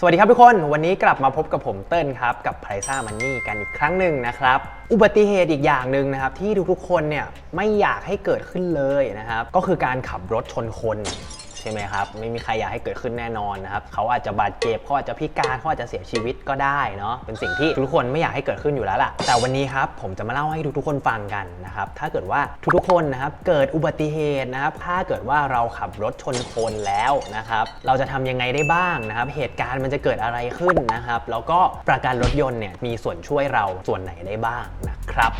สวัสดีครับทุกคน วันนี้กลับมาพบกับผมเติ้ลครับ กับไพรซ่ามันนี่กันอีกครั้งหนึ่งนะครับ อุบัติเหตุอีกอย่างหนึ่งนะครับ ที่ทุกๆคนเนี่ยไม่อยากให้เกิดขึ้นเลยนะครับ ก็คือการขับรถชนคน ใช่ไหมครับ ไม่มีใครอยากให้เกิดขึ้นแน่นอนนะครับเขาอาจจะบาดเจ็บเขาอาจจะพิการเขาอาจจะเสียชีวิตก็ได้เนาะเป็นสิ่งที่ทุกคนไม่อยากให้เกิดขึ้นอยู่แล้วล่ะ แต่วันนี้ครับผมจะมาเล่าให้ทุกๆคนฟังกันนะครับถ้าเกิดว่าทุกๆคนนะครับเกิดอุบัติเหตุนะครับถ้าเกิดว่าเราขับรถชนคนแล้วนะครับเราจะทำยังไงได้บ้างนะครับ เหตุการณ์มันจะเกิดอะไรขึ้นนะครับ แล้วก็ประกันรถยนต์เนี่ยมีส่วนช่วยเราส่วนไหนได้บ้างนะครับ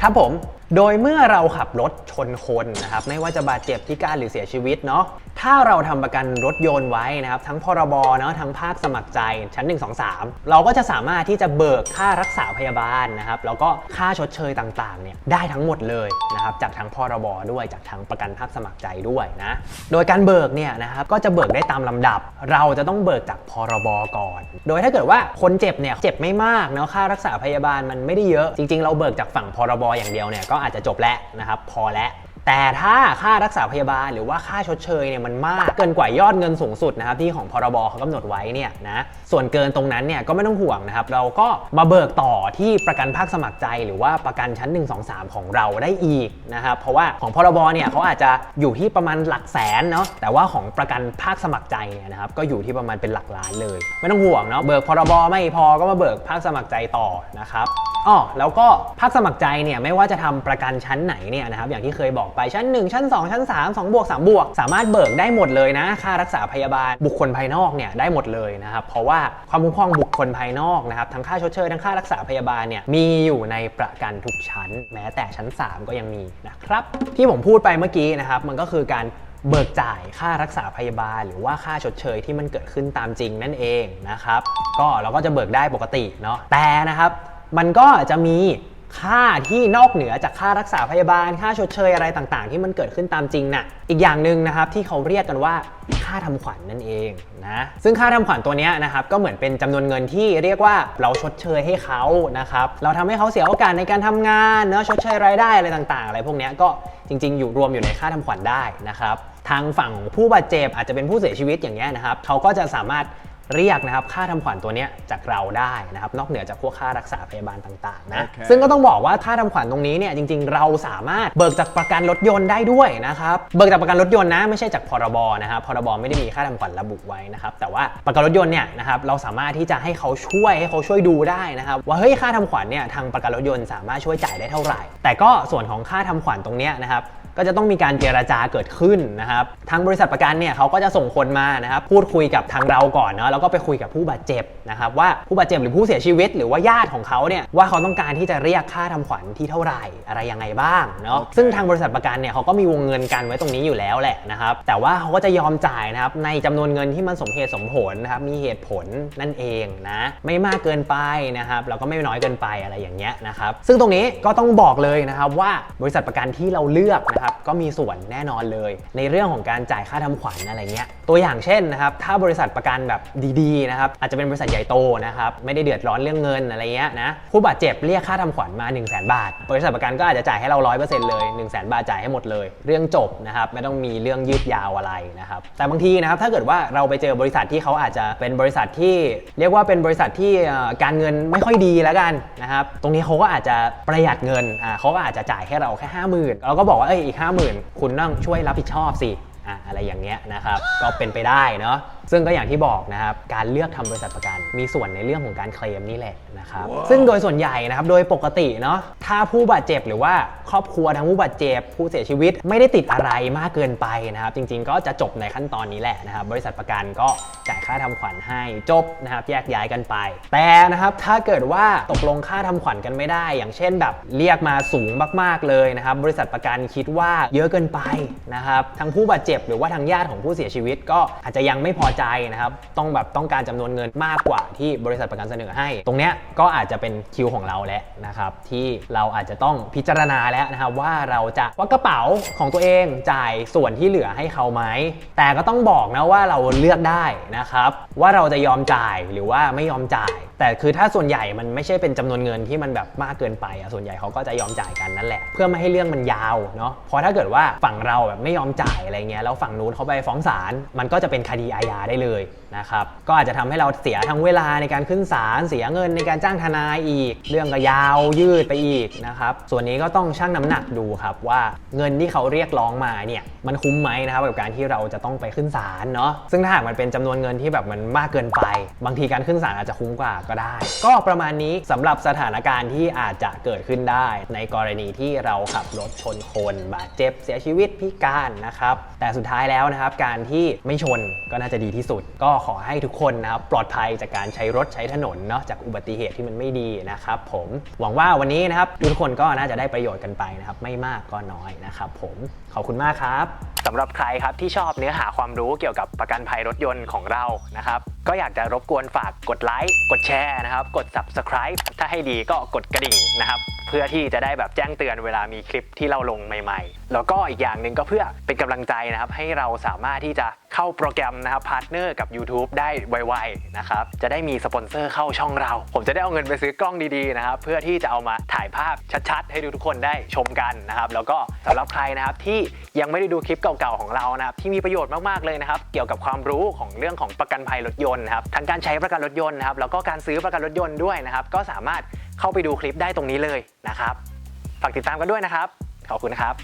ครับผม โดยเมื่อเราขับรถชนคนนะครับไม่ว่าจะบาดเจ็บพิการหรือเสียชีวิตเนาะถ้าเราทำประกันรถยนต์ไว้นะครับทั้งพรบเนาะทั้งภาคสมัครใจชั้น 1 2 3 เราก็จะสามารถที่จะเบิกค่ารักษาพยาบาลนะครับแล้วก็ค่าชดเชยต่างๆเนี่ยได้ทั้งหมดเลยนะครับจากทั้งพรบด้วยจากทั้งประกันภาคสมัครใจด้วยนะโดยการเบิกเนี่ยนะครับก็จะเบิกได้ตามลำดับ เราจะต้องเบิกจากพรบก่อน โดยถ้าเกิดว่าคนเจ็บเนี่ยเจ็บไม่มากเนาะค่ารักษาพยาบาลมันไม่ได้เยอะ จริง ๆ เราเบิกจากฝั่งพรบอย่างเดียวเนี่ยก็อาจจะจบแล้วนะครับพอแล้ว แต่ถ้าค่ารักษาพยาบาลหรือว่าค่าชดเชยเนี่ยมันมากเกินกว่ายอดเงินสูงสุดนะครับที่ของพรบเขากำหนดไว้เนี่ยนะส่วนเกินตรงนั้นเนี่ยก็ไม่ต้องห่วงนะครับเราก็มาเบิกต่อที่ประกันภาคสมัครใจ หรือว่าประกันชั้น 1 2 3 ของเราได้อีกนะครับเพราะว่าของพรบเนี่ยเขาอาจจะอยู่ที่ประมาณหลักแสนเนาะแต่ว่าของประกันภาคสมัครใจเนี่ยนะครับก็อยู่ที่ประมาณเป็นหลักล้านเลย ไม่ต้องห่วงเนาะเบิกพรบไม่พอก็มาเบิกภาคสมัครใจต่อนะครับอ๋อแล้วก็ภาคสมัครใจเนี่ยไม่ว่าจะทำประกันชั้นไหนเนี่ยนะครับอย่างที่เคยบอกไปชั้น 1 ชั้น 2 ชั้น 3 2บวก3บวก สามารถเบิกได้หมดเลยนะ ค่ารักษาพยาบาลบุคคลภายนอกเนี่ยได้หมดเลยนะครับเพราะว่าความคุ้มครองบุคคลภายนอกนะครับทั้งค่าชดเชยทั้งค่ารักษาพยาบาลเนี่ยมีอยู่ในประกันทุกชั้น แม้แต่ชั้น 3 ก็ยังมีนะครับที่ผมพูดไปเมื่อกี้นะครับมันก็คือการเบิกจ่ายค่ารักษาพยาบาล หรือว่าค่าชดเชยที่มันเกิดขึ้นตามจริงนั่นเองนะครับ ก็เราก็จะเบิกได้ปกติเนาะแต่นะครับ มันก็จะมี ค่าที่นอกเหนือจากค่ารักษาพยาบาล ค่าชดเชยอะไรต่างๆ ที่มันเกิดขึ้นตามจริงน่ะอีกอย่างหนึ่งนะครับที่เขาเรียกกันว่าค่าทำขวัญนนั่นเองนะซึ่งค่าทำขวัญตัวนี้นะครับก็เหมือนเป็นจำนวนเงินที่เรียกว่าเราชดเชยให้เขานะครับเราทำให้เขาเสียโอกาสในการทำงานเนอะชดเชยรายได้อะไรต่างๆ อะไรพวกนี้ก็จริง ๆ อยู่รวมอยู่ในค่าทำขวัญได้นะครับทางฝั่งผู้บาดเจ็บอาจจะเป็นผู้เสียชีวิตอย่างเงี้ยนะครับเขาก็จะสามารถ เรียกนะครับค่าทำขวัญตัวเนี้ยจากเราได้นะครับนอกเหนือจากพวกค่ารักษาพยาบาลต่างๆนะโอเคซึ่งก็ต้องบอกว่าค่าทำขวัญตรงนี้เนี่ยจริง ๆ เราสามารถเบิกจากประกันรถยนต์ได้ด้วยนะครับเบิกจากประกันรถยนต์นะไม่ใช่จากพรบนะครับพรบไม่ได้มีค่าทำขวัญระบุไว้นะครับแต่ว่าประกันรถยนต์เนี่ยนะครับเราสามารถที่จะให้เขาช่วยให้เขาช่วยดูได้นะครับว่าเฮ้ยค่าทำขวัญเนี่ยทางประกันรถยนต์สามารถช่วยจ่ายได้เท่าไหร่ แต่ก็ส่วนของค่าทำขวัญตรงเนี้ยนะครับ ก็จะต้องมีการเจราจาเกิดขึ้นนะครับทางบริษัทประกันเนี่ยเขาก็จะส่งคนมานะครับพูดคุยกับทางเราก่อนเนาะแล้วก็ไปคุยกับผู้บาดเจ็บนะครับว่าผู้บาดเจ็บหรือผู้เสียชีวิต หรือว่าญาติของเขาเนี่ยว่าเขาต้องการที่จะเรียกค่าทำขวัญที่เท่าไหร่อะไรยังไงบ้างเนาะโอเคซึ่งทางบริษัทประกันเนี่ยเขาก็มีวงเงินกันไว้ตรงนี้อยู่แล้วแหละนะครับแต่ว่าเขาก็จะยอมจ่ายนะครับในจำนวนเงินที่มันสมเหตุสมผลนะครับมีเหตุผลนั่นเองนะไม่มากเกินไปนะครับแล้วก็ไม่น้อยเกินไปอะไรอย่างเงี้ยนะครับซึ่งตรงนี้ก็ต้องบอกเลยนะครับว่าบริษัทประกันที่เราเลือกนะครับก็มีส่วนแน่นอนเลย ในเรื่องของการจ่ายค่าทำขวัญอะไรเงี้ยตัวอย่างเช่นนะครับถ้าบริษัทประกันแบบดีๆนะครับอาจจะเป็นบริษัทใหญ่โตนะครับไม่ได้เดือดร้อนเรื่องเงินอะไรเงี้ยนะผู้บาดเจ็บเรียกค่าทำขวัญมา1 0 0 0 0แบาท บริษัทประกันก็อาจจะจ่ายให้เรา 100%เลย 1 0 0 0 0แบาทจ่ายให้หมดเลย เรื่องจบนะครับไม่ต้องมีเรื่องยืดยาวอะไรนะครับแต่บางทีนะครับถ้าเกิดว่าเราไปเจอบริษัทที่เขาอาจจะเป็นบริษัทที่ เรียกว่าเป็นบริษัทที่การเงินไม่ค่อยดีแล้วกันนะครับตรงนี้เขาก็อาจจะประหยัดเงินอ่าเขาก็อาจจะจ่ายให้เราแค่ห้าหมื่นเราก็บอกว่าเอ้ยอีกห้าหมื่นคุณต้องช่วยรับผิดชอบสิอะอะไรอย่างเงี้ยนะครับ ก็เป็นไปได้เนาะ ซึ่งก็อย่างที่บอกนะครับการเลือกทำบริษัทประกัน มีส่วนในเรื่องของการเคลมนี่แหละนะครับซึ่งโดยส่วนใหญ่นะครับโดยปกติเนาะถ้าผู้บาดเจ็บหรือว่าครอบครัวทั้งผู้บาดเจ็บ ผู้เสียชีวิตไม่ได้ติดอะไรมากเกินไปนะครับ จริง ๆ ก็จะจบในขั้นตอนนี้แหละนะครับบริษัทประกันก็จ่ายค่าทำขวัญให้จบนะครับแยกย้ายกันไป แต่นะครับถ้าเกิดว่าตกลงค่าทำขวัญกันไม่ได้ อย่างเช่นแบบเรียกมาสูงมากๆเลยนะครับบริษัทประกันคิดว่าเยอะเกินไปนะครับทั้งผู้บาดเจ็บหรือว่าทางญาติของผู้เสียชีวิตก็อาจจะยังไม่พอใจใจนะครับ ต้องแบบต้องการจำนวนเงินมากกว่าที่บริษัทประกันเสนอให้ ตรงเนี้ยก็อาจจะเป็นคิวของเราแล้วนะครับ ที่เราอาจจะต้องพิจารณาแล้วนะครับว่าเราจะว่ากระเป๋าของตัวเองจ่ายส่วนที่เหลือให้เขาไหมแต่ก็ต้องบอกนะว่าเราเลือกได้นะครับ ว่าเราจะยอมจ่ายหรือว่าไม่ยอมจ่าย แต่คือถ้าส่วนใหญ่มันไม่ใช่เป็นจำนวนเงินที่มันแบบมากเกินไปอะส่วนใหญ่เขาก็จะยอมจ่ายกันนั่นแหละ เพื่อไม่ให้เรื่องมันยาวเนาะเพราะถ้าเกิดว่าฝั่งเราแบบไม่ยอมจ่ายอะไรเงี้ยแล้วฝั่งนู้นเขาไปฟ้องศาลมันก็จะเป็นคดีอาญาได้เลย นะครับก็อาจจะทำให้เราเสียทั้งเวลาในการขึ้นศาลเสียเงินในการจ้างทนายอีก เรื่องก็ยาวยืดไปอีกนะครับส่วนนี้ก็ต้องชั่งน้ำหนักดูครับว่าเงินที่เขาเรียกร้องมาเนี่ยมันคุ้มไหมนะครับกับการที่เราจะต้องไปขึ้นศาลเนาะซึ่งถ้าหากมันเป็นจำนวนเงินที่แบบมันมากเกินไป บางทีการขึ้นศาลอาจจะคุ้มกว่าก็ได้ ก็ประมาณนี้สำหรับสถานการณ์ที่อาจจะเกิดขึ้นได้ ในกรณีที่เราขับรถชนคนบาดเจ็บเสียชีวิตพิการนะครับแต่สุดท้ายแล้วนะครับการที่ไม่ชนก็น่าจะดีที่สุดก็ขอให้ทุกคนนะครับปลอดภัยจากการใช้รถใช้ถนนเนาะจากอุบัติเหตุที่มันไม่ดีนะครับผมหวังว่าวันนี้นะครับทุกคนก็น่าจะได้ประโยชน์กันไปนะครับไม่มากก็น้อยนะครับผมขอบคุณมากครับสำหรับใครครับที่ชอบเนื้อหาความรู้เกี่ยวกับประกันภัยรถยนต์ของเรานะครับก็อยากจะรบกวนฝากกดไลค์กดแชร์นะครับกด subscribe ถ้าให้ดีก็กดกระดิ่งนะครับ เพื่อที่จะได้แบบแจ้งเตือนเวลามีคลิปที่เราลงใหม่ ๆ แล้วก็อีกอย่างหนึ่งก็เพื่อเป็นกำลังใจนะครับ ให้เราสามารถที่จะเข้าโปรแกรมนะครับพาร์ทเนอร์กับ YouTube ได้ไวๆนะครับจะได้มีสปอนเซอร์เข้าช่องเรา ผมจะได้เอาเงินไปซื้อกล้องดีๆนะครับเพื่อที่จะเอามาถ่ายภาพชัดๆ ให้ทุกคนได้ชมกันนะครับแล้วก็สำหรับใครนะครับที่ยังไม่ได้ดูคลิปเก่าๆของเรานะครับที่มีประโยชน์มากๆเลยนะครับเกี่ยวกับความรู้ของเรื่องของประกันภัยรถยนต์นะครับทั้งการใช้ประกันรถยนต์นะครับแล้วก็การซื้อประกันรถยนต์ด้วยนะครับก็สามารถเข้าไปดูคลิปได้ตรงนี้เลยนะครับ ฝากติดตามกันด้วยนะครับ ขอบคุณนะครับ